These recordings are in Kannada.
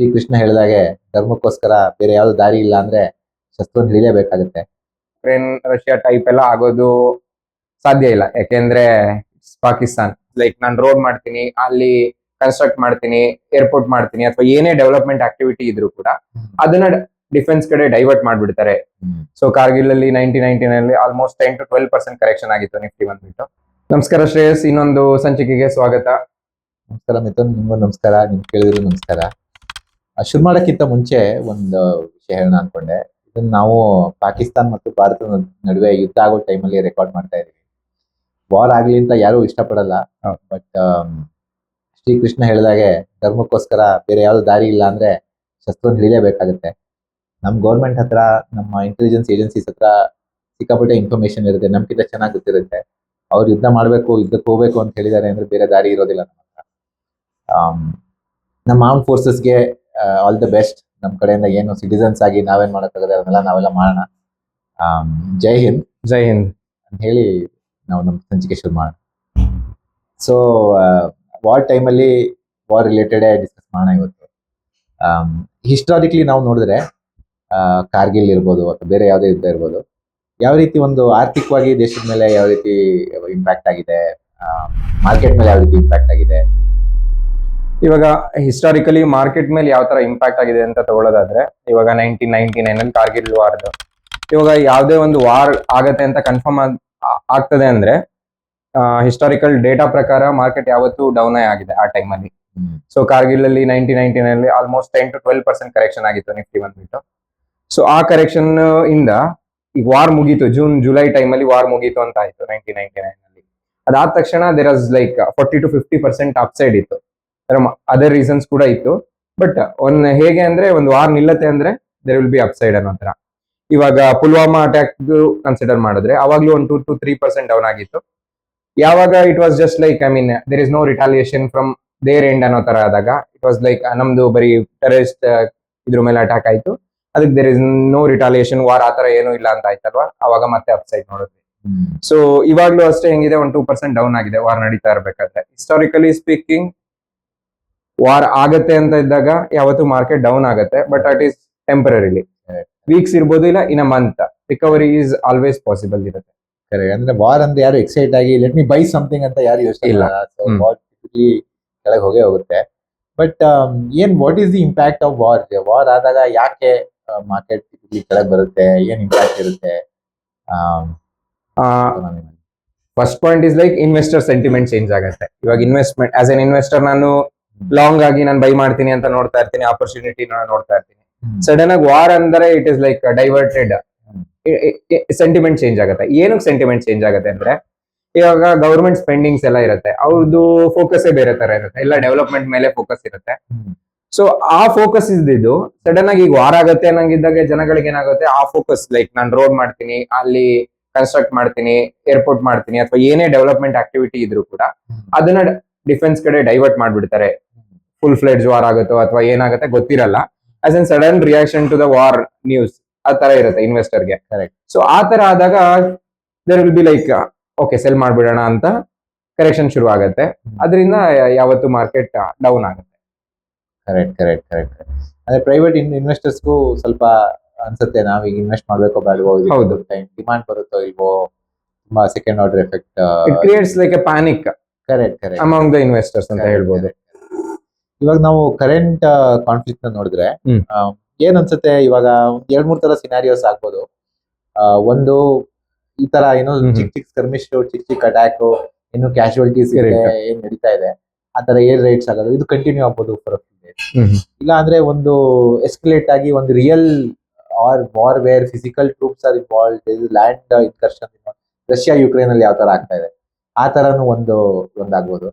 ಶ್ರೀಕೃಷ್ಣ ಹೇಳಿದಾಗೆ ಧರ್ಮಕ್ಕೋಸ್ಕರ ಬೇರೆ ಯಾವ್ದು ದಾರಿ ಇಲ್ಲ ಅಂದ್ರೆ ಶಸ್ತ್ರ ಹಿಡಿಲೇಬೇಕಾಗುತ್ತೆ ಯುಕ್ರೇನ್ ರಷ್ಯಾ ಟೈಪ್ ಎಲ್ಲ ಆಗೋದು ಸಾಧ್ಯ ಇಲ್ಲ. ಯಾಕೆಂದ್ರೆ ಪಾಕಿಸ್ತಾನ್ ಲೈಕ್ ನಾನು ರೋಡ್ ಮಾಡ್ತೀನಿ ಅಲ್ಲಿ ಕನ್ಸ್ಟ್ರಕ್ಟ್ ಮಾಡ್ತೀನಿ ಏರ್ಪೋರ್ಟ್ ಮಾಡ್ತೀನಿ ಅಥವಾ ಏನೇ ಡೆವಲಪ್ಮೆಂಟ್ ಆಕ್ಟಿವಿಟಿ ಇದ್ರು ಕೂಡ ಅದನ್ನ ಡಿಫೆನ್ಸ್ ಕಡೆ ಡೈವರ್ಟ್ ಮಾಡ್ಬಿಡ್ತಾರೆ. ಸೊ ಕಾರ್ಗಿಲ್ ಅಲ್ಲಿ ನೈನ್ಟೀನ್ ನೈನ್ಟೀನ್ ಅಲ್ಲಿ almost ten to twelve percent correction ಆಗಿತ್ತು ನಿಫ್ಟಿ ಬಂದ್ಬಿಟ್ಟು ನಮಸ್ಕಾರ ಶ್ರೇಯಸ್ ಇನ್ನೊಂದು ಸಂಚಿಕೆಗೆ ಸ್ವಾಗತ. ನಮಸ್ಕಾರ ಮಿಥುನ್ ನಿಮ್ಗೂ ನಮಸ್ಕಾರ ನಿಮ್ ಕೇಳಿದ್ರು ನಮಸ್ಕಾರ. ಶುರು ಮಾಡೋಕ್ಕಿಂತ ಮುಂಚೆ ಒಂದು ವಿಷಯ ಹೇಳೋಣ ಅನ್ಕೊಂಡೆ. ಇದನ್ನ ನಾವು ಪಾಕಿಸ್ತಾನ್ ಮತ್ತು ಭಾರತದ ನಡುವೆ ಯುದ್ಧ ಆಗೋ ಟೈಮಲ್ಲಿ ರೆಕಾರ್ಡ್ ಮಾಡ್ತಾ ಇದೀವಿ. ವಾರ್ ಆಗ್ಲಿ ಅಂತ ಯಾರು ಇಷ್ಟಪಡಲ್ಲ. ಬಟ್ ಶ್ರೀಕೃಷ್ಣ ಹೇಳಿದಾಗೆ ಧರ್ಮಕ್ಕೋಸ್ಕರ ಬೇರೆ ಯಾವ್ದು ದಾರಿ ಇಲ್ಲ ಅಂದ್ರೆ ಶಸ್ತ್ರವನ್ನು ಹಿಡಿಲೇಬೇಕಾಗುತ್ತೆ ನಮ್ಮ ಗೌರ್ಮೆಂಟ್ ಹತ್ರ ನಮ್ಮ ಇಂಟೆಲಿಜೆನ್ಸ್ ಏಜೆನ್ಸೀಸ್ ಹತ್ರ ಸಿಕ್ಕಾಪಟ್ಟೆ ಇನ್ಫಾರ್ಮೇಶನ್ ಇರುತ್ತೆ. ನಮ್ಗಿಂತ ಚೆನ್ನಾಗಿ ಗೊತ್ತಿರುತ್ತೆ. ಅವ್ರು ಯುದ್ಧ ಮಾಡಬೇಕು ಯುದ್ಧಕ್ಕೆ ಹೋಗ್ಬೇಕು ಅಂತ ಹೇಳಿದ್ದಾರೆ ಅಂದ್ರೆ ಬೇರೆ ದಾರಿ ಇರೋದಿಲ್ಲ ನಮ್ಮ ಹತ್ರ ಆಮ್, ನಮ್ಮ ಆರ್ಮ್ ಫೋರ್ಸಸ್ಗೆ ಆಲ್ ದ ಬೆಸ್ಟ್ ನಮ್ಮ ಕಡೆಯಿಂದ ಏನು ಸಿಟಿಸನ್ಸ್ ಆಗಿ ನಾವೇನ್ ಮಾಡೋಕ್ಕಾಗದೆ ಅದನ್ನೆಲ್ಲ ನಾವೆಲ್ಲ ಮಾಡೋಣ. ಜೈ ಹಿಂದ್. ಜೈ ಹಿಂದ್. ಅಂತ ಹೇಳಿ ನಾವು ನಮ್ಮ ಸಂಚಿಕೆ ಶುರು ಮಾಡೋಣ. ಸೊ ವಾರ್ ಟೈಮಲ್ಲಿ ವಾರ್ ರಿಲೇಟೆಡ್ ಡಿಸ್ಕಸ್ ಮಾಡೋಣ ಇವತ್ತು. ಹಿಸ್ಟಾರಿಕ್ಲಿ ನಾವು ನೋಡಿದ್ರೆ ಕಾರ್ಗಿಲ್ ಇರ್ಬೋದು ಅಥವಾ ಬೇರೆ ಯಾವುದೇ ಯುದ್ಧ ಇರ್ಬೋದು ಯಾವ ರೀತಿ ಒಂದು ಆರ್ಥಿಕವಾಗಿ ದೇಶದ ಮೇಲೆ ಯಾವ ರೀತಿ ಇಂಪ್ಯಾಕ್ಟ್ ಆಗಿದೆ ಮಾರ್ಕೆಟ್ ಮೇಲೆ ಯಾವ ರೀತಿ ಇಂಪ್ಯಾಕ್ಟ್ ಆಗಿದೆ ಇವಾಗ ಹಿಸ್ಟಾರಿಕಲಿ ಮಾರ್ಕೆಟ್ ಮೇಲೆ ಯಾವ ತರ ಇಂಪ್ಯಾಕ್ಟ್ ಆಗಿದೆ ಅಂತ ತಗೊಳ್ಳೋದಾದ್ರೆ ಇವಾಗ ನೈನ್ಟೀನ್ ನೈನ್ಟಿ ನೈನ್ ಅಲ್ಲಿ ಕಾರ್ಗಿಲ್ ವಾರ್ದು ಇವಾಗ ಯಾವುದೇ ಒಂದು ವಾರ್ ಆಗತ್ತೆ ಅಂತ ಕನ್ಫರ್ಮ್ ಆಗ್ತದೆ ಅಂದ್ರೆ ಹಿಸ್ಟಾರಿಕಲ್ ಡೇಟಾ ಪ್ರಕಾರ ಮಾರ್ಕೆಟ್ ಯಾವತ್ತೂ ಡೌನ್ ಆಗಿದೆ ಆ ಟೈಮ್ ಅಲ್ಲಿ. ಸೊ ಕಾರ್ಗಿಲ್ ಅಲ್ಲಿ ನೈನ್ಟೀನ್ ನೈನ್ಟೀನ್ ಅಲ್ಲಿ almost ten to twelve percent correction ಆಗಿತ್ತು ನಿಫ್ಟಿ ಬಂದ್ಬಿಟ್ಟು ಸೊ ಆ ಕರೆಕ್ಷನ್ ಇಂದ ಈಗ ವಾರ್ ಮುಗೀತು ಜೂನ್ ಜುಲೈ ಟೈಮ್ ಅಲ್ಲಿ ವಾರ್ ಮುಗೀತು ಅಂತ ಆಯ್ತು ನೈನ್ಟೀನ್ ನೈನ್ಟಿ ನೈನ್ ಅಲ್ಲಿ. ಅದಾದ ತಕ್ಷಣ there as like forty to fifty percent upside ಇತ್ತು. ಅದರ್ ರೀಸನ್ಸ್ ಕೂಡ ಇತ್ತು. ಬಟ್ ಒಂದ್ ಹೇಗೆ ಅಂದ್ರೆ ಒಂದು ವಾರ್ ನಿಲ್ಲತ್ತೆ ಅಂದ್ರೆ ದೇರ್ ವಿಲ್ ಬಿ ಅಪ್ಸೈಡ್ ಅನ್ನೋ ತರ ಇವಾಗ ಪುಲ್ವಾಮಾ ಅಟ್ಯಾಕ್ ಕನ್ಸಿಡರ್ ಮಾಡಿದ್ರೆ ಅವಾಗ್ಲೂ ಒಂದು two to three percent down ಆಗಿತ್ತು. ಯಾವಾಗ it was just like I mean there is no retaliation from their end ಅನ್ನೋ ತರ ಆದಾಗ ಇಟ್ ವಾಸ್ ಲೈಕ್ ನಮ್ದು ಬರೀ ಟೆರರಿಸ್ಟ್ ಇದ್ರ ಮೇಲೆ ಅಟ್ಯಾಕ್ ಆಯ್ತು. ಅದಕ್ಕೆ there is no retaliation war ಆತರ ಏನೂ ಇಲ್ಲ ಅಂತ ಆಯ್ತಲ್ವಾ? ಅವಾಗ ಮತ್ತೆ ಅಪ್ಸೈಡ್ ನೋಡಿದ್ವಿ. ಸೊ ಇವಾಗ್ಲೂ ಅಷ್ಟೇ ಹೆಂಗಿದೆ ಒಂದು ಟೂ ಪರ್ಸೆಂಟ್ ಡೌನ್ ಆಗಿದೆ ವಾರ್ ನಡೀತಾ ಇರ್ಬೇಕಾದ್ರೆ. ಹಿಸ್ಟಾರಿಕಲಿ ಸ್ಪೀಕಿಂಗ್ ವಾರ್ ಆಗತ್ತೆ ಅಂತ ಇದ್ದಾಗ ಯಾವತ್ತು ಮಾರ್ಕೆಟ್ ಡೌನ್ ಆಗುತ್ತೆ but it is temporarily. Weeks ಇರ್ಬೋದು ಇಲ್ಲ in a month recovery is always possible ಇರುತ್ತೆ. ಅಂದ್ರೆ ವಾರ್ ಅಂತ ಯಾರು ಎಕ್ಸೈಟ್ ಆಗಿ ಲೆಟ್ ಮಿ ಬೈ ಸಮಥಿಂಗ್ ಅಂತ ಯಾರು ಯೋಚನೆ ಇಲ್ಲ. ಕೆಳಗೆ ಹೋಗೇ ಹೋಗುತ್ತೆ ಬಟ್ ಏನ್ what is the impact of war war ಆದಾಗ ಯಾಕೆ ಮಾರ್ಕೆಟ್ ಕೆಳಗೆ ಬರುತ್ತೆ ಏನ್ ಇಂಪ್ಯಾಕ್ಟ್ ಇರುತ್ತೆ? First point is like investor sentiment change ಆಗುತ್ತೆ ಇವಾಗ ಇನ್ವೆಸ್ಟ್ಮೆಂಟ್ ಆಸ್ ಎನ್ ಇನ್ವೆಸ್ಟರ್ ನಾನು ಲಾಂಗ್ ಆಗಿ ನಾನು ಬೈ ಮಾಡ್ತೀನಿ ಅಂತ ನೋಡ್ತಾ ಇರ್ತೀನಿ ಆಪರ್ಚುನಿಟಿ ನೋಡ್ತಾ ಇರ್ತೀನಿ. ಸಡನ್ ಆಗಿ ವಾರ್ ಅಂದ್ರೆ it is like diverted sentiment change ಆಗುತ್ತೆ. ಏನಕ್ಕೆ ಸೆಂಟಿಮೆಂಟ್ ಚೇಂಜ್ ಆಗುತ್ತೆ ಅಂದ್ರೆ ಇವಾಗ ಗೌರ್ಮೆಂಟ್ ಸ್ಪೆಂಡಿಂಗ್ಸ್ ಎಲ್ಲ ಇರುತ್ತೆ. ಅವ್ರದ್ದು ಫೋಕಸ್ ಬೇರೆ ತರ ಇರುತ್ತೆ. ಎಲ್ಲ ಡೆವಲಪ್ಮೆಂಟ್ ಮೇಲೆ ಫೋಕಸ್ ಇರುತ್ತೆ. ಸೊ ಆ ಫೋಕಸ್ ಇದ್ದಿದ್ದು ಸಡನ್ ಆಗಿ ಈಗ ವಾರ ಆಗುತ್ತೆ ಅನ್ನಂಗಿದ್ದಾಗ ಜನಗಳಿಗೆ ಏನಾಗುತ್ತೆ? ಆ ಫೋಕಸ್ ಲೈಕ್ ನಾನು ರೋಡ್ ಮಾಡ್ತೀನಿ ಅಲ್ಲಿ ಕನ್ಸ್ಟ್ರಕ್ಟ್ ಮಾಡ್ತೀನಿ ಏರ್ಪೋರ್ಟ್ ಮಾಡ್ತೀನಿ ಅಥವಾ ಏನೇ ಡೆವಲಪ್ಮೆಂಟ್ ಆಕ್ಟಿವಿಟಿ ಇದ್ರು ಕೂಡ ಅದನ್ನ ಡಿಫೆನ್ಸ್ ಕಡೆ ಡೈವರ್ಟ್ ಮಾಡ್ಬಿಡ್ತಾರೆ. ಫುಲ್ ಫ್ಲೆಡ್ಜ್ ವಾರ್ ಆಗುತ್ತೋ ಅಥವಾ ಏನಾಗುತ್ತೆ ಗೊತ್ತಿರಲ್ಲ. As an sudden reaction to the war news ಆ ತರ ಇರುತ್ತೆ ಇನ್ವೆಸ್ಟರ್ಗೆ ಕರೆಕ್ಟ್ ಸೊ ಆ ತರ ಆದಾಗ there will be like okay sell ಮಾಡ್ಬಿಡೋಣ ಅಂತ ಕರೆಕ್ಷನ್ ಶುರು ಆಗುತ್ತೆ. ಅದರಿಂದ ಯಾವತ್ತು ಮಾರ್ಕೆಟ್ ಡೌನ್ ಆಗುತ್ತೆ. ಕರೆಕ್ಟ್ ಕರೆಕ್ಟ್ ಕರೆಕ್ಟ್ ಅಂದ್ರೆ ಪ್ರೈವೇಟ್ ಇನ್ವೆಸ್ಟರ್ಸ್ಗೂ ಸ್ವಲ್ಪ ಅನ್ಸುತ್ತೆ ನಾವೀಗ ಇನ್ವೆಸ್ಟ್ ಮಾಡ್ಬೇಕೋ ಬೇಡವೋ ಹೌದು. ಡಿಮಾಂಡ್ ಬರುತ್ತೋ ಇಲ್ವೋ ತುಂಬಾ second order effect it creates like a panic correct correct among the investors ಅಂತ ಹೇಳ್ಬೋದು. ಇವಾಗ ನಾವು ಕರೆಂಟ್ ಕಾನ್ಫ್ಲಿಕ್ಟ್ನ ನೋಡಿದ್ರೆ. ಏನ್ ಅನ್ಸುತ್ತೆ? ಇವಾಗ ಎರಡ್ ಮೂರ್ ತರ ಸಿನಾರಿಯೋಸ್ ಆಗ್ಬೋದು. ಒಂದು ಈ ತರ ಏನೋ ಚಿಕ್ ಚಿಕ್ ಸ್ಕರ್ಮಿಶ್ ಚಿಕ್ ಚಿಕ್ ಅಟ್ಯಾಕ್ ಇನ್ನು ಕ್ಯಾಶುವಲ್ಟೀಸ್. ಏನ್ ನಡೀತಾ ಇದೆ ಆ ತರ ಏರ್ ರೈಟ್ಸ್ ಆಗೋದು ಇದು ಕಂಟಿನ್ಯೂ ಆಗ್ಬೋದು ಫಾರ್ ಇಲ್ಲ ಅಂದ್ರೆ ಒಂದು ಎಸ್ಕಲೇಟ್ ಆಗಿ ಒಂದು real uh war where physical troops are involve land incursion Russia Ukraine ಅಲ್ಲಿ ಯಾವ ತರ ಆಗ್ತಾ ಇದೆ ಆ ತರನು ಒಂದು ಒಂದಾಗ್ಬೋದು.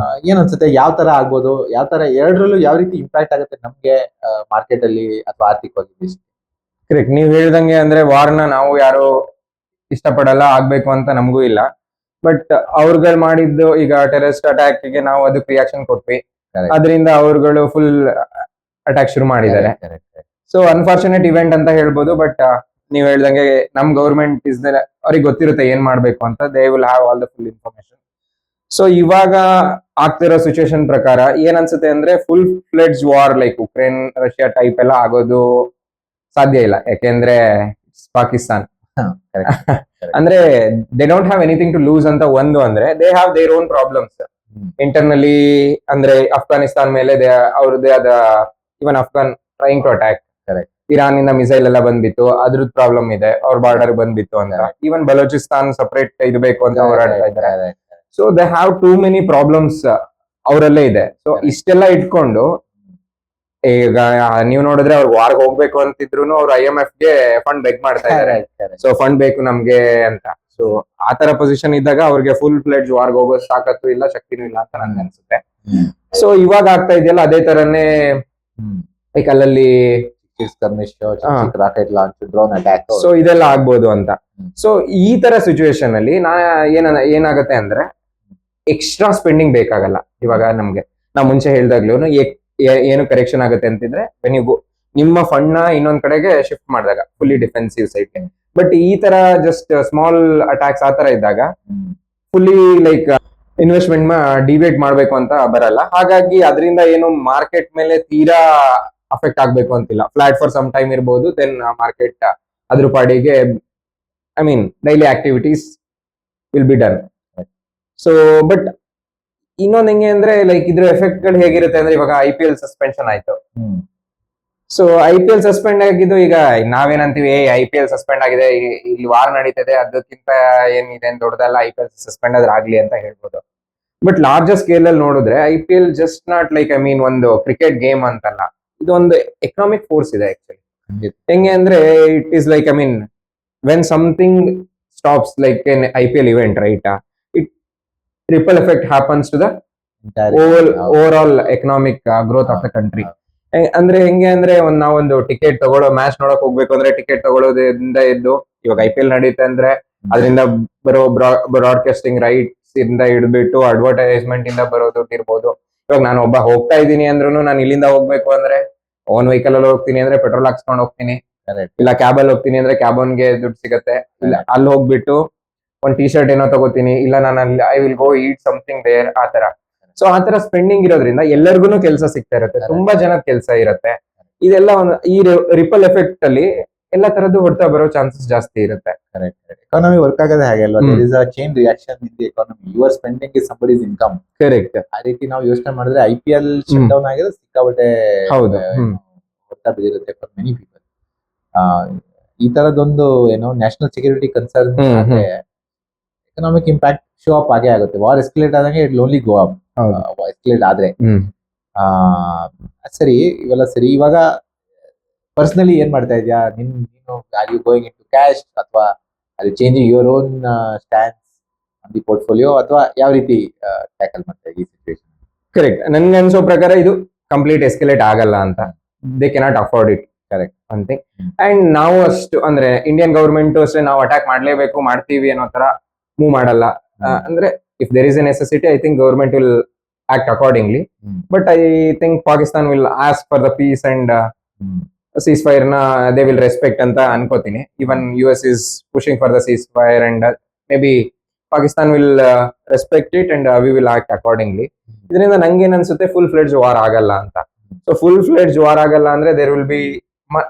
ಆ, ಏನ್ ಯಾವ ತರ ಆಗ್ಬೋದು? ಯಾವ ತರ ಎರಡರಲ್ಲೂ ಯಾವ ರೀತಿ ಇಂಪ್ಯಾಕ್ಟ್ ಆಗುತ್ತೆ ನಮ್ಗೆ ಮಾರ್ಕೆಟ್ ಅಲ್ಲಿ ಅಥವಾ ಆರ್ಥಿಕವಾಗಿ? ಕರೆಕ್ಟ್ ನೀವು ಹೇಳ್ದಂಗೆ ಅಂದ್ರೆ ವಾರ್ನ ನಾವು ಯಾರು ಇಷ್ಟಪಡಲ್ಲ ಆಗ್ಬೇಕು ಅಂತ ನಮಗೂ ಇಲ್ಲ. ಬಟ್ ಅವ್ರುಗಳು ಮಾಡಿದ್ದು ಈಗ ಟೆರರಿಸ್ಟ್ ಅಟ್ಯಾಕ್ಗೆ ನಾವು ಅದಕ್ಕೆ ರಿಯಾಕ್ಷನ್ ಕೊಟ್ವಿ. ಅದರಿಂದ ಅವ್ರುಗಳು ಫುಲ್ ಅಟ್ಯಾಕ್ ಶುರು ಮಾಡಿದ್ದಾರೆ. ಸೊ ಅನ್ಫಾರ್ಚುನೇಟ್ ಇವೆಂಟ್ ಅಂತ ಹೇಳ್ಬೋದು ಬಟ್ ನೀವ್ ಹೇಳ್ದಂಗೆ ನಮ್ ಗೌರ್ಮೆಂಟ್ ಇಸ್ ಅವ್ರಿಗೆ ಗೊತ್ತಿರುತ್ತೆ ಏನ್ ಮಾಡ್ಬೇಕು ಅಂತ. They will have all the full information so ಇವಾಗ ಆಗ್ತಿರೋ ಸಿಚುವೇಶನ್ ಪ್ರಕಾರ ಏನ್ ಅನ್ಸುತ್ತೆ ಅಂದ್ರೆ full fledged war like Ukraine Russia type ಎಲ್ಲ ಆಗೋದು ಸಾಧ್ಯ ಇಲ್ಲ. ಯಾಕೆಂದ್ರೆ ಪಾಕಿಸ್ತಾನ್ ಅಂದ್ರೆ they don't have anything to lose ಅಂತ ಒಂದು ಅಂದ್ರೆ they have their own problems. Internally ಅಂದ್ರೆ ಅಫ್ಘಾನಿಸ್ತಾನ್ ಮೇಲೆ ಅವ್ರದೇ ಆದ even Afghan trying to attack. Iran ಇಂದ ಮಿಸೈಲ್ ಎಲ್ಲ ಬಂದ್ಬಿತ್ತು ಅದ್ರದ್ದು ಪ್ರಾಬ್ಲಮ್ ಇದೆ ಅವ್ರ ಬಾರ್ಡರ್ ಬಂದ್ಬಿತ್ತು ಅಂದ್ರೆ ಈವನ್ ಬಲೂಚಿಸ್ತಾನ್ ಸಪರೇಟ್ ಇದು ಬೇಕು ಅಂತ ಹೋರಾಡ್ತಾ ಇದ್ದಾರೆ. So they have too many problems ಅವರಲ್ಲೇ ಇದೆ. ಸೊ. ಇಷ್ಟೆಲ್ಲ ಇಟ್ಕೊಂಡು ಈಗ ನೀವು ನೋಡಿದ್ರೆ ಅವ್ರು ವಾರ್ಗ್ ಹೋಗ್ಬೇಕು ಅಂತಿದ್ರು ಅವ್ರು ಐ ಎಂ ಎಫ್ಗೆ ಫಂಡ್ ಬೇಕ್ ಮಾಡ್ತಾ ಇದ್ದಾರೆ. ಸೊ ಫಂಡ್ ಬೇಕು ನಮ್ಗೆ ಅಂತ. ಸೊ ಆ ತರ ಪೊಸಿಷನ್ ಇದ್ದಾಗ ಅವ್ರಿಗೆ ಫುಲ್ ಪ್ಲೇಟ್ ವಾರ್ಗ್ ಹೋಗೋ ಸಾಕತ್ತು ಇಲ್ಲ ಶಕ್ತಿನೂ ಇಲ್ಲ ಅಂತ ನನ್ಗೆ ಅನ್ಸುತ್ತೆ. ಸೊ ಇವಾಗ ಆಗ್ತಾ ಇದೆಯಲ್ಲ ಅದೇ ತರನೇ ಲೈಕ್ ಅಲ್ಲಲ್ಲಿ. Rocket launch drone attack so ಇದೆಲ್ಲ ಆಗ್ಬೋದು ಅಂತ. ಸೊ ಈ ತರ ಸಿಚುವೇಶನ್ ಅಲ್ಲಿ ನಾ ಏನ ಏನಾಗತ್ತೆ ಅಂದ್ರೆ ಎಕ್ಸ್ಟ್ರಾ ಸ್ಪೆಂಡಿಂಗ್ ಬೇಕಾಗಲ್ಲ. ಇವಾಗ ನಮ್ಗೆ, ನಾವು ಮುಂಚೆ ಹೇಳ್ದಾಗ್ಲೂ ಏನು ಕರೆಕ್ಷನ್ ಆಗುತ್ತೆ ಅಂತಿದ್ರೆ ನೀವು ನಿಮ್ಮ ಫಂಡ್ನ ಇನ್ನೊಂದ್ ಕಡೆಗೆ ಶಿಫ್ಟ್ ಮಾಡಿದಾಗ ಫುಲ್ಲಿ ಡಿಫೆನ್ಸಿವ್ ಸೈಟ್ ಬಟ್ ಈ ತರ ಜಸ್ಟ್ ಸ್ಮಾಲ್ ಅಟ್ಯಾಕ್ಸ್ ಆ ತರ ಇದ್ದಾಗ ಫುಲ್ಲಿ ಲೈಕ್ ಇನ್ವೆಸ್ಟ್ಮೆಂಟ್ ಡಿಬೇಟ್ ಮಾಡ್ಬೇಕು ಅಂತ ಬರಲ್ಲ. ಹಾಗಾಗಿ ಅದರಿಂದ ಏನು ಮಾರ್ಕೆಟ್ ಮೇಲೆ ತೀರಾ ಅಫೆಕ್ಟ್ ಆಗ್ಬೇಕು ಅಂತಿಲ್ಲ. ಫ್ಲಾಟ್ ಫಾರ್ ಸಮ್ ಟೈಮ್ ಇರ್ಬೋದು ದೆನ್ ಮಾರ್ಕೆಟ್ ಅದ್ರ ಪಾಡಿಗೆ I mean daily activities will be done so but ಇನ್ನೊಂದ್ ಹೆಂಗೆ ಅಂದ್ರೆ ಲೈಕ್ ಇದ್ರ ಎಫೆಕ್ಟ್ಗಳು ಹೇಗಿರುತ್ತೆ ಅಂದ್ರೆ ಇವಾಗ ಐ ಪಿ ಎಲ್ ಸಸ್ಪೆನ್ಷನ್ ಆಯ್ತು. So I P L suspend ಆಗಿದ್ದು ಈಗ ನಾವೇನಂತೀವಿ ಐ ಪಿ ಎಲ್ ಸಸ್ಪೆಂಡ್ ಆಗಿದೆ ಇಲ್ಲಿ ವಾರ್ ನಡೀತದೆ ಅದಕ್ಕಿಂತ ಏನಿದೆ ದೊಡ್ಡದಲ್ಲ ಐ ಪಿ ಎಲ್ ಸಸ್ಪೆಂಡ್ ಆದ್ರೆ ಆಗ್ಲಿ ಅಂತ ಹೇಳ್ಬೋದು. ಬಟ್ ಲಾರ್ಜರ್ ಸ್ಕೇಲ್ ಅಲ್ಲಿ ನೋಡಿದ್ರೆ I P L just not like I mean ಒಂದು ಕ್ರಿಕೆಟ್ ಗೇಮ್ ಅಂತಲ್ಲ. ಇದೊಂದು ಎಕನಾಮಿಕ್ ಫೋರ್ಸ್ ಇದೆ ಆಕ್ಚುಲಿ ಹೆಂಗೆ ಅಂದ್ರೆ it is like I mean when something stops like an I P L event right triple effect happens to the overall economic growth of the country ಅಂದ್ರೆ ಹೆಂಗೆ ಅಂದ್ರೆ ಒಂದ್ ನಾವೊಂದು ಟಿಕೆಟ್ ತಗೊಳ್ಳೋ ಮ್ಯಾಚ್ ನೋಡಕ್ ಹೋಗ್ಬೇಕು ಅಂದ್ರೆ ಟಿಕೆಟ್ ತಗೊಳ್ಳೋದ್ರಿಂದ ಇದ್ದು ಇವಾಗ ಐ ಪಿ ಎಲ್ ನಡೀತೆ ಅಂದ್ರೆ ಅದರಿಂದ ಬರೋ ಬ್ರಾಡ್ಕಾಸ್ಟಿಂಗ್ ರೈಟ್ಸ್ ಇಂದ ಹಿಡ್ಬಿಟ್ಟು ಅಡ್ವರ್ಟೈಸ್ಮೆಂಟ್ ಇಂದ ಬರೋ ದುಡ್ಡು ಇರ್ಬೋದು. ಇವಾಗ ನಾನು ಒಬ್ಬ ಹೋಗ್ತಾ ಇದ್ದೀನಿ ಅಂದ್ರೂ ನಾನು ಇಲ್ಲಿಂದ ಹೋಗ್ಬೇಕು ಅಂದ್ರೆ ಓನ್ ವೆಹಿಕಲ್ ಅಲ್ಲಿ ಹೋಗ್ತೀನಿ ಅಂದ್ರೆ ಪೆಟ್ರೋಲ್ ಹಾಕ್ಸ್ಕೊಂಡು ಹೋಗ್ತೀನಿ. ಇಲ್ಲ ಕ್ಯಾಬ್ ಅಲ್ಲಿ ಹೋಗ್ತೀನಿ ಅಂದ್ರೆ ಕ್ಯಾಬ್ಗೆ ದುಡ್ಡು ಸಿಗತ್ತೆ. ಇಲ್ಲ ಅಲ್ಲಿ ಹೋಗ್ಬಿಟ್ಟು ಒಂದ್ ಟಿ ಶರ್ಟ್ ಏನೋ ತಗೋತೀನಿ ಇಲ್ಲ ನಾನು ಅಲ್ಲಿ I will go eat something there ಆ ತರ ಸೊ ಆ ತರ ಸ್ಪೆಂಡಿಂಗ್ ಇರೋದ್ರಿಂದ ಎಲ್ಲರಿಗೂ ಕೆಲಸ ಸಿಗ್ತಾ ಇರುತ್ತೆ ತುಂಬಾ ಜನದ ಕೆಲಸ ಇರುತ್ತೆ. ಇದೆಲ್ಲ ಒಂದು ಈ ರಿಪಲ್ ಎಫೆಕ್ಟ್ ಅಲ್ಲಿ ಎಲ್ಲ ತರದ್ದು ಹೊಡ್ತಾ ಬರೋ ಚಾನ್ಸಸ್ ಜಾಸ್ತಿ ಇರುತ್ತೆ. ಎಕಾನಮಿ ವರ್ಕ್ ಆಗೋದೇ ಹಾಗೆ ಅಲ್ವಾ. There is a chain reaction in the economy your spending is somebody's income correct ಆ ರೀತಿ ನಾವು ಯೋಚನೆ ಮಾಡಿದ್ರೆ I P L shut down ಆಗಿದ್ರೆ ಸಿಕ್ಕಾಬಟ್ಟೆ ಹೌದು. ಹೊತ್ತ ಬಿದ್ದಿರುತ್ತೆ ಫಾರ್ ಮೆನಿ ಪೀಪಲ್ ಈ ತರದೊಂದು ಏನೋ national security concern economic impact show up ಆಗೇ ಆಗುತ್ತೆ. ವಾರ್ ಎಸ್ಕಲೇಟ್ ಆದಂಗೆ it only go up. Escalate ಆದ್ರೆ. ಸರಿ ಇವೆಲ್ಲ ಸರಿ. ಇವಾಗ ಪರ್ಸನಲಿ ಏನ್ ಮಾಡ್ತಾ ಇದೆಯಾ? ನಿನ್ ನೀನು are you going into cash ಅಥವಾ ಅದು changing your own stands on the portfolio ಅಥವಾ ಯಾವ ರೀತಿ ಟ್ಯಾಕಲ್ ಮಾಡ್ತಾ ಈ ಸಿಚುವೇಶನ್ ಕರೆಕ್ಟ್ ನನ್ಗೆ ಅನ್ಸೋ ಪ್ರಕಾರ ಇದು ಕಂಪ್ಲೀಟ್ ಎಸ್ಕಲೇಟ್ ಆಗಲ್ಲ ಅಂತ. They cannot afford it correct ಅಂತ ಅಂಡ್ ನಾವು ಅಷ್ಟು ಅಂದ್ರೆ ಇಂಡಿಯನ್ ಗವರ್ಮೆಂಟ್ ಅಷ್ಟೇ ನಾವು ಅಟ್ಯಾಕ್ ಮಾಡ್ಲೇಬೇಕು ಮಾಡ್ತೀವಿ ಅನ್ನೋ ತರ ಮೂವ್ ಮಾಡಲ್ಲ. ಅಂದ್ರೆ if there is a necessity I think government will act accordingly but I think Pakistan will ask for the peace and seize ಫೈರ್ನ ದೇ ವಿಲ್ ರೆಸ್ಪೆಕ್ಟ್ ಅಂತ ಅನ್ಕೋತೀನಿ. Even U S is pushing for the ceasefire and maybe Pakistan will respect it and we will act accordingly ಇದರಿಂದ ನಂಗೇನ್ ಅನ್ಸುತ್ತೆ ಫುಲ್ ಫ್ಲೆಡ್ಜ್ ವಾರ್ ಆಗಲ್ಲ ಅಂತ. ಸೊ ಫುಲ್ ಫ್ಲೆಡ್ಜ್ ವಾರ್ ಆಗಲ್ಲ ಅಂದ್ರೆ there will be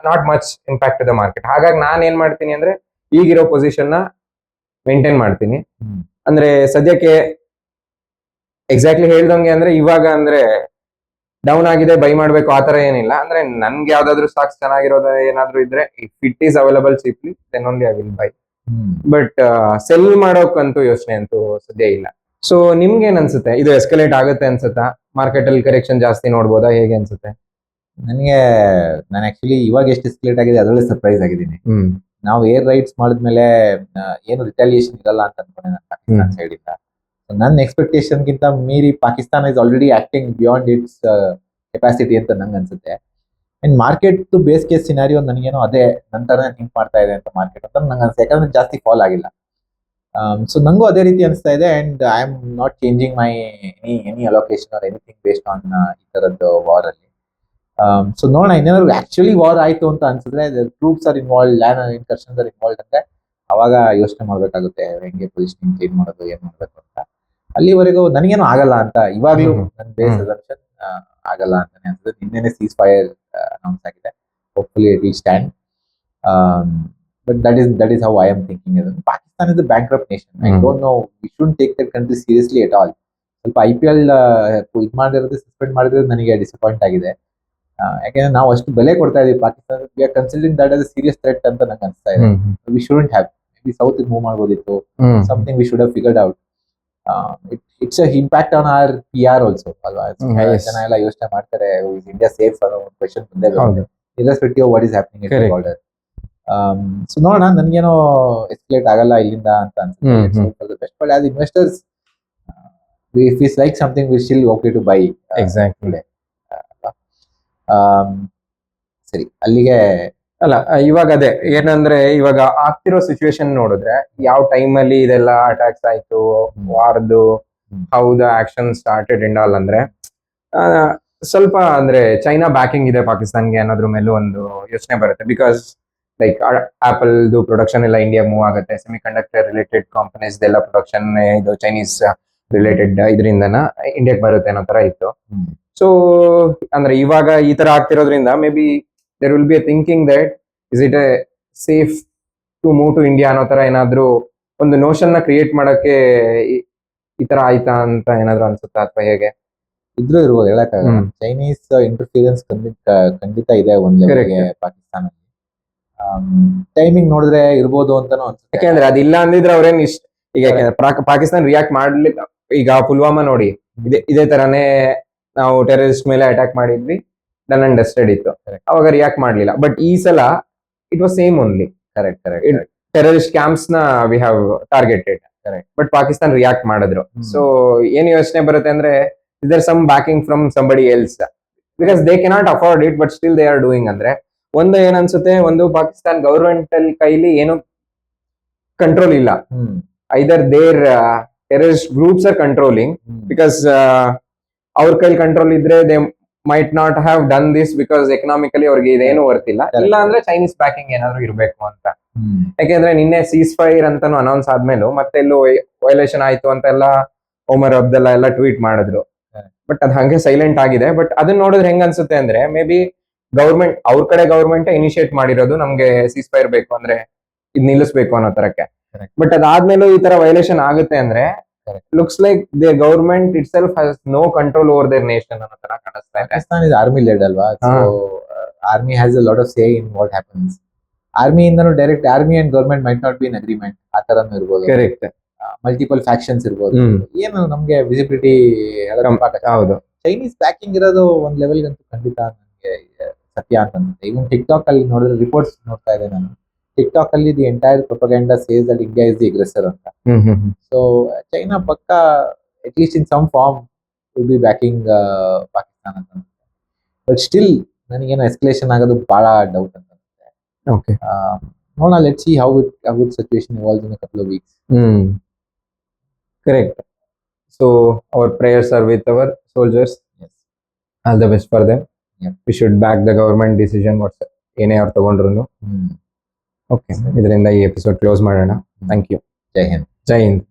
not much impact the market ಹಾಗಾಗಿ ನಾನು ಏನ್ ಮಾಡ್ತೀನಿ ಅಂದ್ರೆ ಈಗಿರೋ ಪೊಸಿಷನ್ನ ಮೇಂಟೈನ್ ಮಾಡ್ತೀನಿ. ಅಂದ್ರೆ ಸದ್ಯಕ್ಕೆ ಎಕ್ಸಾಕ್ಟ್ಲಿ ಹೇಳ್ದಂಗೆ ಅಂದ್ರೆ ಇವಾಗ ಅಂದ್ರೆ ಡೌನ್ ಆಗಿದೆ ಬೈ ಮಾಡ್ಬೇಕು ಆತರ ಏನಿಲ್ಲ. ಅಂದ್ರೆ ನನ್ಗೆ ಯಾವ್ದಾದ್ರು ಸ್ಟಾಕ್ಸ್ ಚೆನ್ನಾಗಿರೋದ ಏನಾದ್ರು ಇದ್ರೆ if it is available cheaply then only I will buy but sell ಮಾಡೋಕ್ಕಂತೂ ಯೋಚನೆ ಅಂತೂ ಸದ್ಯ ಇಲ್ಲ. ಸೊ ನಿಮ್ಗೆ ಏನ್ ಅನ್ಸುತ್ತೆ? ಇದು ಎಸ್ಕಲೇಟ್ ಆಗುತ್ತೆ ಅನ್ಸುತ್ತಾ? ಮಾರ್ಕೆಟ್ ಅಲ್ಲಿ ಕರೆಕ್ಷನ್ ಜಾಸ್ತಿ ನೋಡ್ಬೋದಾ? ಹೇಗೆ ಅನ್ಸುತ್ತೆ? ನನಗೆ ನಾನು ಆಕ್ಚುಲಿ ಇವಾಗ ಎಷ್ಟು ಎಸ್ಕಲೇಟ್ ಆಗಿದೆ ಅದರಲ್ಲೇ ಸರ್ಪ್ರೈಸ್ ಆಗಿದ್ದೀನಿ. ನಾವು ಏರ್ ರೈಟ್ಸ್ ಮಾಡಿದ್ಮೇಲೆ ಏನು ರಿಟಾಲಿಯೇಷನ್ ಇರಲ್ಲ ಅಂತ ಅನ್ಕೊಂಡೆ ನಾನು ಪಾಕಿಸ್ತಾನ ಹ್ಮ್. ಸೈಡ್ ಇಂದ. So, ನನ್ನ ಎಕ್ಸ್ಪೆಕ್ಟೇಷನ್ ಗಿಂತ ಮೀರಿ Pakistan is already acting beyond its capacity ಅಂತ ನಂಗೆ ಅನ್ಸುತ್ತೆ. And market base case scenario ನನಗೇನೋ ಅದೇ ನಂತರ ಥಿಂಕ್ ಮಾಡ್ತಾ ಇದೆ ಅಂತ ಮಾರ್ಕೆಟ್ ಅಂತ ನಂಗೆ ಅನ್ಸುತ್ತೆ. ಯಾಕಂದ್ರೆ ಜಾಸ್ತಿ ಫಾಲ್ ಆಗಿಲ್ಲ. ಸೊ ನಂಗೂ ಅದೇ ರೀತಿ ಅನಿಸ್ತಾ ಇದೆ and I am not changing my any any allocation or anything based on ಈ ಥರದ್ದು ವಾರ್ ಅಲ್ಲಿ. ಸೊ ನೋಡೋಣ ಇನ್ನೇನಾದ್ರು ಆಕ್ಚುಲಿ ವಾರ್ ಆಯ್ತು ಅಂತ ಅನ್ಸಿದ್ರೆ troops are involve land incursions are involve ಅಂದ್ರೆ ಅವಾಗ ಯೋಚನೆ ಮಾಡ್ಬೇಕಾಗುತ್ತೆ ಹೆಂಗೆ ಪೊಸಿಷನಿಂಗ್ ಚೇಂಜ್ ಮಾಡೋದು ಏನ್ ಮಾಡ್ಬೇಕು ಅಂತ. ಅಲ್ಲಿವರೆಗೂ ನನಗೇನು ಆಗಲ್ಲ ಅಂತ ಇವಾಗಲೂ. ನನ್ನ ಬೇಸ್ ಅದರ್ಶನ್ ಆಗಲ್ಲ ಅಂತಾನೆ ಅನ್ಸುತ್ತೆ. ನಿನ್ನೆ ಸೀಸ್ ಫೈರ್ ಅನೌನ್ಸ್ ಆಗಿದೆ. Hopefully it will stand but that is that is how I am thinking Pakistan is bank of nation I. Don't know we should take that country seriously at all ಸ್ವಲ್ಪ ಐ ಪಿ ಎಲ್ ಇದು ಮಾಡಿರೋದು ಸಸ್ಪೆಂಡ್ ಮಾಡಿದ್ರೆ ನನಗೆ ಡಿಸಪಾಯಿಂಟ್ ಆಗಿದೆ. ಯಾಕೆಂದ್ರೆ ನಾವು ಅಷ್ಟು ಬೆಲೆ ಕೊಡ್ತಾ ಇದೀವಿ. Pakistan we are considering that as serious threat ಅಂತ ನಂಗೆ ಅನಿಸ್ತಾ ಇದೆ. We shouldn't have made such move ಮಾಡ್ಬೋದಿತ್ತು. Something we should have figured out its a impact on our PR also ಅಲ್ವಾ. ಜನ ಎಲ್ಲ ಯೋಚನೆ ಮಾಡ್ತಾರೆ ಇಂಡಿಯಾ ಸೇಫ್ ಅನ್ನೋ ಒಂದು ಕ್ವೆಶನ್ ಬಂದೇ ಹೌದು. Irrespective what is happening in. Border so ನೋಡೋಣ ನನಗೇನೋ ಎಸ್ಕಲೇಟ್ ಆಗಲ್ಲ ಇಲ್ಲಿಂದ ಅಂತ. ಅನ್ಸುತ್ತೆ. Best but as investors if is like something we still okay to buy exactly ಸರಿ ಅಲ್ಲಿಗೆ ಅಲ್ಲ ಇವಾಗ ಅದೇ ಏನಂದ್ರೆ ಇವಾಗ ಆಗ್ತಿರೋ ಸಿಚುವೇಶನ್ ನೋಡಿದ್ರೆ ಯಾವ ಟೈಮ್ ಅಲ್ಲಿ ಇದೆಲ್ಲ ಅಟ್ಯಾಕ್ಸ್ ಆಯ್ತು ವಾರ್ದು. How the action started and all ಅಂದ್ರೆ ಸ್ವಲ್ಪ ಅಂದ್ರೆ ಚೈನಾ ಬ್ಯಾಕಿಂಗ್ ಇದೆ ಪಾಕಿಸ್ತಾನ್ಗೆ ಅನ್ನೋದ್ರ ಮೇಲೂ ಒಂದು ಯೋಚನೆ ಬರುತ್ತೆ ಬಿಕಾಸ್ ಲೈಕ್ ಆಪಲ್ದು ಪ್ರೊಡಕ್ಷನ್ ಎಲ್ಲ ಇಂಡಿಯಾ ಮೂವ್ ಆಗುತ್ತೆ ಸೆಮಿ ಕಂಡಕ್ಟರ್ ರಿಲೇಟೆಡ್ ಕಂಪನೀಸ್ ಎಲ್ಲ ಪ್ರೊಡಕ್ಷನ್ ಇದು ಚೈನೀಸ್ ರಿಲೇಟೆಡ್ ಇದರಿಂದನ ಇಂಡಿಯಾಕ್ ಬರುತ್ತೆ ಅನ್ನೋ ತರ ಇತ್ತು. ಸೊ ಅಂದ್ರೆ ಇವಾಗ ಈ ತರ ಆಗ್ತಿರೋದ್ರಿಂದ maybe there will be a thinking that is it a safe to move to India ಅನ್ನೋ ತರ ಏನಾದ್ರೂ ಒಂದು ನೋಷನ್ನ ಕ್ರಿಯೇಟ್ ಮಾಡಕ್ಕೆ ಈ- ತರ ಆಯ್ತಾ ಅಂತ ಏನಾದ್ರು ಅನ್ಸುತ್ತಾ ಅಥವಾ ಹೇಗೆ? ಇದ್ರೂ ಇರ್ಬೋದು ಹೇಳಕ್ಕಾಗಲ್ಲ ಚೈನೀಸ್ ಇಂಟರ್ಫಿಯರೆನ್ಸ್ ಖಂಡಿತ ಖಂಡಿತ ಇದೆ ಒಂದ್ ಪಾಕಿಸ್ತಾನ ಟೈಮಿಂಗ್ ನೋಡಿದ್ರೆ ಇರ್ಬೋದು ಅಂತಾನು ಅನ್ಸುತ್ತೆ. ಯಾಕೆಂದ್ರೆ ಅದಿಲ್ಲ ಅಂದಿದ್ರೆ ಅವ್ರೇನ್ ಇಷ್ಟ ಈಗ ಯಾಕೆಂದ್ರೆ ಪಾಕ್- ಪಾಕಿಸ್ತಾನ ರಿಯಾಕ್ಟ್ ಮಾಡ್ಲಿಲ್ಲ. ಈಗ ಪುಲ್ವಾಮಾ ನೋಡಿ ಇದೇ ಇದೇ ತರಾನೇ ನಾವು ಟೆರರಿಸ್ಟ್ ಮೇಲೆ ಅಟ್ಯಾಕ್ ಮಾಡಿದ್ವಿ ಡನ್ ಅಂಡ್ ಡಸ್ಟೆಡ್ ಇತ್ತು. ಅವಾಗ ರಿಯಾಕ್ಟ್ ಮಾಡ್ಲಿಲ್ಲ. ಬಟ್ ಈ ಸಲ it was same only correct correct terrorist ಕ್ಯಾಂಪ್ಸ್ನ we have targeted correct but Pakistan react ಮಾಡಿದ್ರು. ಸೊ ಏನ್ ಯೋಚನೆ ಬರುತ್ತೆ ಅಂದ್ರೆ ಇದರ್ some backing from somebody else because they cannot afford it but still they are doing ಅಂದ್ರೆ ಒಂದು ಏನ್ ಅನ್ಸುತ್ತೆ ಒಂದು ಪಾಕಿಸ್ತಾನ್ ಗೌರ್ಮೆಂಟ್ ಅಲ್ಲಿ ಕೈಲಿ ಏನು ಕಂಟ್ರೋಲ್ ಇಲ್ಲ. Either their terrorist groups are controlling because because ಅವ್ರ ಕೈಲಿ ಕಂಟ್ರೋಲ್ ಇದ್ರೆ they might not have done this because economically ಅವ್ರಿಗೆ ಇದೇನು ವರ್ತಿಲ್ಲ. ಇಲ್ಲ ಅಂದ್ರೆ ಚೈನೀಸ್ ಬ್ಯಾಕಿಂಗ್ ಏನಾದ್ರು ಇರಬೇಕು ಅಂತ. ಯಾಕೆಂದ್ರೆ ನಿನ್ನೆ ಸೀಸ್ ಫೈರ್ ಅಂತಾನು ಅನೌನ್ಸ್ ಆದ್ಮೇಲೂ ಮತ್ತೆ ಎಲ್ಲೂ ವೈಲೇಷನ್ ಆಯ್ತು ಅಂತೆಲ್ಲ ಒಮರ್ ಅಬ್ದಲ್ಲಾ ಎಲ್ಲ ಟ್ವೀಟ್ ಮಾಡಿದ್ರು. ಬಟ್ ಅದ್ ಹಂಗೆ ಸೈಲೆಂಟ್ ಆಗಿದೆ ಬಟ್ ಅದನ್ನ ನೋಡಿದ್ರೆ ಹೆಂಗ ಅನ್ಸುತ್ತೆ ಅಂದ್ರೆ ಮೇ ಬಿ ಗೌರ್ಮೆಂಟ್ ಅವ್ರ ಕಡೆ ಗೌರ್ಮೆಂಟ್ ಇನಿಷಿಯೇಟ್ ಮಾಡಿರೋದು ನಮ್ಗೆ ಸೀಸ್ ಫೈರ್ ಬೇಕು ಅಂದ್ರೆ ಇದ್ ನಿಲ್ಲಿಸ್ಬೇಕು ಅನ್ನೋ ತರಕ್ಕೆ. ಬಟ್ ಅದಾದ್ಮೇಲೂ ಈ ತರ ವೈಲೇಷನ್ ಆಗುತ್ತೆ ಅಂದ್ರೆ looks like the government itself has no control over their nation ಅನ್ನೋ ತರ ಕಾಣಿಸ್ತಾ ಇದೆ. ಪಾಕಿಸ್ತಾನ್ ಇಸ್ ಆರ್ಮಿ ಲೆಡ್ ಅಲ್ವಾ. Army has a lot of say in what happens army ಇಂದನು direct army and government might not be in agreement ಆ ತರನು ಇರ್ಬೋದು. ಕರೆಕ್ಟ್ ಮಲ್ಟಿಪಲ್ ಫ್ಯಾಕ್ಷನ್ಸ್ ಇರ್ಬೋದು. ಏನು ನಮ್ಗೆ ವಿಸಿಬಿಲಿಟಿ ಹೌದು. ಚೈನೀಸ್ ಪ್ಯಾಕಿಂಗ್ ಇರೋದು ಒಂದ್ ಲೆವೆಲ್ ಗಂತೂ ಖಂಡಿತ ನನಗೆ ಸತ್ಯ ಅಂತ ಅನ್ಸುತ್ತೆ ಇವನ್ ಟಿಕ್ ಟಾಕ್ ಅಲ್ಲಿ ನೋಡಿದ್ರೆ ರಿಪೋರ್ಟ್ಸ್ ನೋಡ್ತಾ ಇದ್ದೆ ನಾನು. ಟಿಕ್ ಟಾಕ್ ಅಲ್ಲಿ the entire propaganda says that India is the aggressor ಅಂತ hmm hmm hmm so China ಪಕ್ಕ at least in some form will be backing Pakistan ಅಂತ ಅನ್ಸುತ್ತೆ ಬಟ್ ಸ್ಟಿಲ್ ನನಗೇನು ಎಸ್ಕಲೇಷನ್ ಆಗೋದು ಬಹಳ ಡೌಟ್ ಅಂತ ಅನ್ಸುತ್ತೆ ಓಕೆ ಆ, ನೋಡೋಣ let see how it how it situation evolves in couple of weeks Hmm. Correct. So our prayers are with our soldiers. Yes. All the best for them. Yep. We should back the government decision. What's ಏನೇ ಅವ್ರು ತಗೊಂಡ್ರು ಹ್ಮ್ ಓಕೆ ಇದರಿಂದ ಈ ಎಪಿಸೋಡ್ ಕ್ಲೋಸ್ ಮಾಡೋಣ. Thank you Jai Hind. Jai Hind.